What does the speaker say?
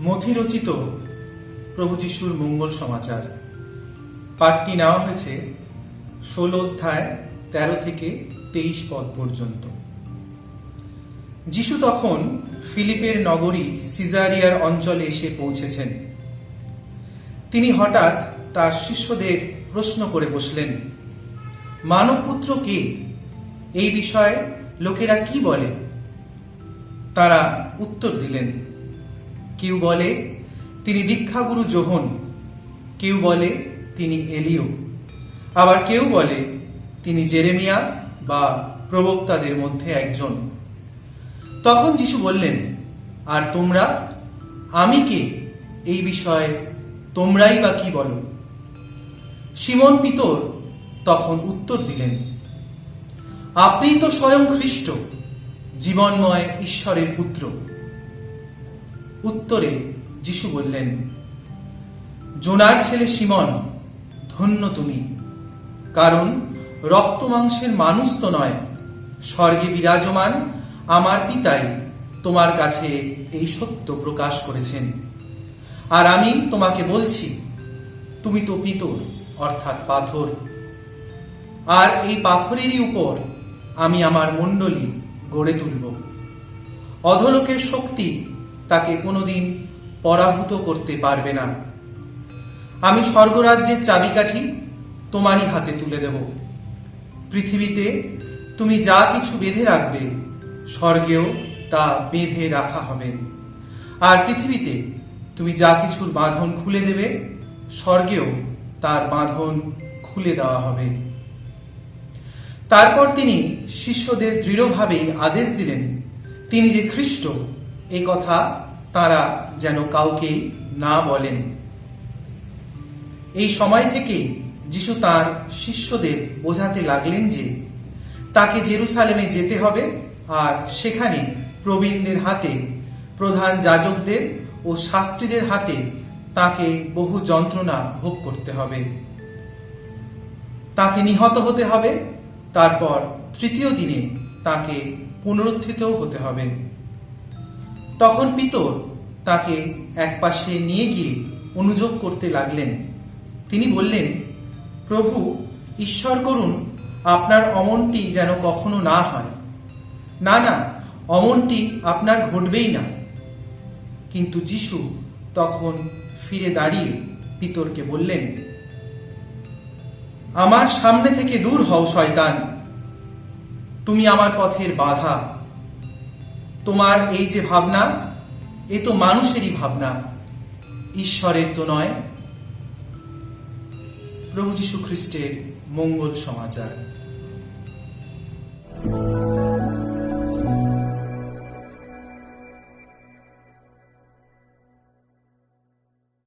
মথিরচিত প্রভু যিশুর মঙ্গল সমাচার। পাঠটি নেওয়া হয়েছে ষোলো অধ্যায় তেরো থেকে তেইশ পদ পর্যন্ত। যিশু তখন ফিলিপের নগরী সিজারিয়ার অঞ্চলে এসে পৌঁছেছেন। তিনি হঠাৎ তার শিষ্যদের প্রশ্ন করে বসলেন মানবপুত্র কে? এই বিষয়ে লোকেরা কি বলে? তারা উত্তর দিলেন কেউ বলে, তিনি দীক্ষাগুরু জোহন কেউ বলে, তিনি এলিও। আবার কেউ বলে, তিনি জেরেমিয়া বা প্রবক্তাদের মধ্যে একজন। তখন যিশু বললেন, আর তোমরা? আমি কে? এই বিষয়ে তোমরাই বা কি বলো? সিমন পিতর তখন উত্তর দিলেন, আপনি তো স্বয়ং খ্রিস্ট জীবনময় ঈশ্বরের পুত্র। উত্তরে যিশু বললেন, জোনার ছেলে সিমন, ধন্য তুমি। কারণ রক্ত মাংসের মানুষ তো নয়। স্বর্গে বিরাজমান আমার পিতাই তোমার কাছে এই সত্য প্রকাশ করেছেন। আর আমি তোমাকে বলছি, তুমি তো পিতর, অর্থাৎ পাথর। আর এই পাথরেরই উপর আমি আমার মণ্ডলী গড়ে তুলব। অধলোকের শক্তি তাকে কোনোদিন পরাভূত করতে পারবে না। আমি স্বর্গরাজ্যের চাবিকাঠি তোমারই হাতে তুলে দেব। পৃথিবীতে তুমি যা কিছু বেঁধে রাখবে, স্বর্গেও তা বেঁধে রাখা হবে। আর পৃথিবীতে তুমি যা কিছুর বাঁধন খুলে দেবে, স্বর্গেও তার বাঁধন খুলে দেওয়া হবে। তারপর তিনি শিষ্যদের দৃঢ়ভাবেই আদেশ দিলেন, তিনি যে খ্রিস্ট এই কথা তারা যেন কাউকে না বলেন। এই সময় থেকে যিশু তার শিষ্যদের বোঝাতে লাগলেন যে তাকে জেরুসালেমে যেতে হবে আর সেখানে প্রবীণদের হাতে, প্রধান যাজকদের ও শাস্ত্রীদের হাতে তাকে বহু যন্ত্রণা ভোগ করতে হবে। তাকে নিহত হতে হবে, তারপর তৃতীয় দিনে তাকে পুনরুত্থিতও হতে হবে। তখন পিতর তাকে এক পাশে নিয়ে গিয়ে অনুযোগ করতে লাগলেন। তিনি বললেন, প্রভু, ঈশ্বর করুন, আপনার অমনটি যেন কখনো না হয়। না না, অমনটি আপনার ঘটবেই না। কিন্তু যিশু তখন ফিরে দাঁড়িয়ে পিতরকে বললেন, আমার সামনে থেকে দূর হও, শয়তান। তুমি আমার পথের বাধা তোমার এই যে ভাবনা, এ তো মানুষেরই ভাবনা। ঈশ্বরের তো নয়। প্রভু যীশু খ্রিস্টের মঙ্গল সমাচার।